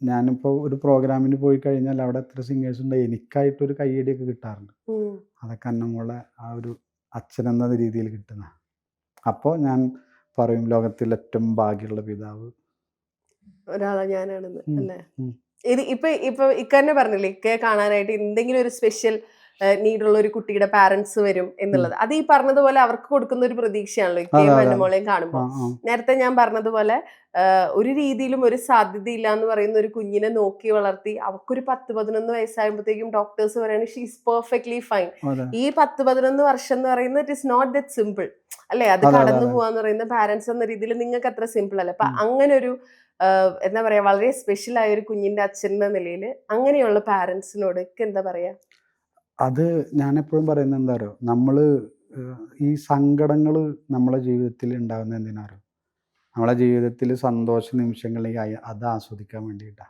ഞാനിപ്പോൾ ഒരു പ്രോഗ്രാമിന് പോയി കഴിഞ്ഞാൽ അവിടെ എത്ര സിംഗേഴ്സ് ഉണ്ട് എനിക്കായിട്ടൊരു കയ്യടിയൊക്കെ കിട്ടാറുണ്ട്. അതൊക്കെ അന്നമോളെ ആ ഒരു അച്ഛനെന്ന രീതിയിൽ കിട്ടുന്ന അപ്പോൾ ഞാൻ പറയും ലോകത്തിൽ ഏറ്റവും ഭാഗ്യമുള്ള പിതാവ് ഒരാളെ ഞാനാണെന്ന് അല്ലേ. ഇത് ഇപ്പൊ ഇപ്പൊ ഇക്കന്നെ പറഞ്ഞില്ലേ ഇക്കയെ കാണാനായിട്ട് എന്തെങ്കിലും ഒരു സ്പെഷ്യൽ നീഡുള്ള ഒരു കുട്ടിയുടെ പാരന്റ്സ് വരും എന്നുള്ളത്. അത് ഈ പറഞ്ഞതുപോലെ അവർക്ക് കൊടുക്കുന്ന ഒരു പ്രതീക്ഷയാണല്ലോ ഇക്കയും അതെ. കാണുമ്പോൾ. നേരത്തെ ഞാൻ പറഞ്ഞതുപോലെ ഒരു രീതിയിലും ഒരു സാധ്യതയില്ല എന്ന് പറയുന്ന ഒരു കുഞ്ഞിനെ നോക്കി വളർത്തി അവക്കൊരു പത്ത് പതിനൊന്ന് വയസ്സാകുമ്പോഴത്തേക്കും ഡോക്ടേഴ്സ് പറയുന്നത് ഷീസ് പെർഫെക്റ്റ്ലി ഫൈൻ ഈ പത്ത് പതിനൊന്ന് വർഷം എന്ന് പറയുന്നത് it is not that simple അല്ലെ? അത് കടന്നു പോവാന്ന് പറയുന്ന പാരന്റ്സ് എന്ന രീതിയിൽ നിങ്ങൾക്ക് അത്ര സിമ്പിൾ അല്ല. അപ്പൊ. അങ്ങനെ ഒരു എന്താ പറയാ വളരെ സ്പെഷ്യൽ ആയ ഒരു കുഞ്ഞിന്റെ അച്ഛൻ എന്ന നിലയിൽ അങ്ങനെയുള്ള പാരന്റ്സിനോട് എന്താ പറയാ? അത് ഞാൻ എപ്പോഴും പറയുന്നത് എന്താ അറിയോ നമ്മൾ ഈ സങ്കടങ്ങൾ നമ്മളെ ജീവിതത്തിൽ ഉണ്ടാകുന്ന എന്തിനാ അറിയോ നമ്മളെ ജീവിതത്തിൽ സന്തോഷ നിമിഷങ്ങൾ അത് ആസ്വദിക്കാൻ വേണ്ടിയിട്ടാണ്.